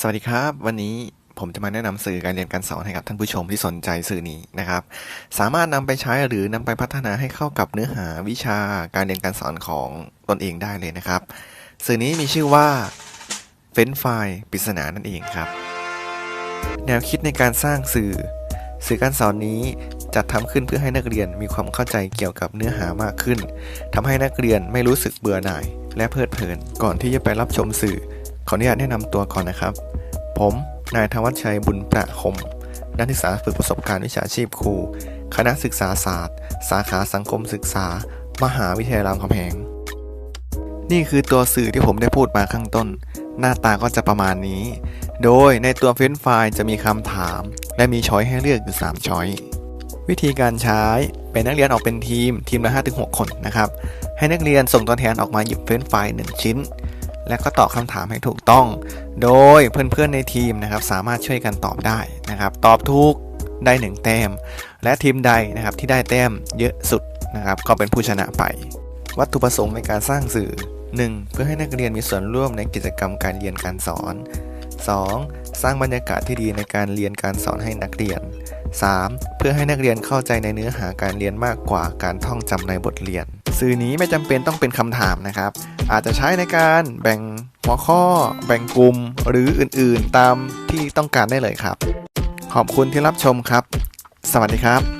สวัสดีครับ วันนี้ผมจะมาแนะนำสื่อการเรียนการสอนให้กับท่านผู้ชมที่สนใจสื่อนี้นะครับ สามารถนำไปใช้หรือนำไปพัฒนาให้เข้ากับเนื้อหาวิชาการเรียนการสอนของตนเองได้เลยนะครับ สื่อนี้มีชื่อว่าเฟ้นไฟล์ปริศนานั่นเองครับ แนวคิดในการสร้างสื่อ สื่อการสอนนี้จัดทำขึ้นเพื่อให้นักเรียนมีความเข้าใจเกี่ยวกับเนื้อหามากขึ้นทำให้นักเรียนไม่รู้สึกเบื่อหน่าย และเพลิดเพลินก่อนที่จะไปรับชมสื่อ ขออนุญาตแนะนำตัวก่อนนะครับ ผม นายธวัชชัยบุญประคม นักศึกษาฝึกประสบการณ์วิชาชีพครู คณะศึกษาศาสตร์ สาขาสังคมศึกษา มหาวิทยาลัยรามคำแหง นี่คือตัวสื่อที่ผมได้พูดมาข้างต้น หน้าตาก็จะประมาณนี้ โดยในตัวเฟ้นไฟล์จะมีคำถาม และมีช้อยให้เลือกอยู่ 3 ช้อยวิธีการใช้เป็นนักเรียนออกเป็นทีมทีมละ5-6 คนนะครับ ให้นักเรียนส่งตัวแทนออกมาหยิบเฟ้นไฟล์1ชิ้น และก็ตอบคำถามให้ถูกต้อง โดยเพื่อนๆในทีมนะครับสามารถช่วยกันตอบได้นะครับ ตอบถูกได้ 1 แต้ม และทีมใดนะครับที่ได้แต้มเยอะสุดนะครับก็เป็นผู้ชนะไป วัตถุประสงค์ในการสร้างสื่อ 1. เพื่อให้นักเรียนมีส่วนร่วมในกิจกรรมการเรียนการสอน 2. สร้างบรรยากาศที่ดีในการเรียนการสอนให้นักเรียน 3. เพื่อให้นักเรียนเข้าใจในเนื้อหาการเรียนมากกว่าการท่องจำในบทเรียน สื่อนี้ไม่จำเป็นต้องเป็นคำถามนะครับ อาจจะใช้ในการแบ่งหัวข้อ แบ่งกลุ่ม หรืออื่นๆ ตามที่ต้องการได้เลยครับ ขอบคุณที่รับชมครับ สวัสดีครับ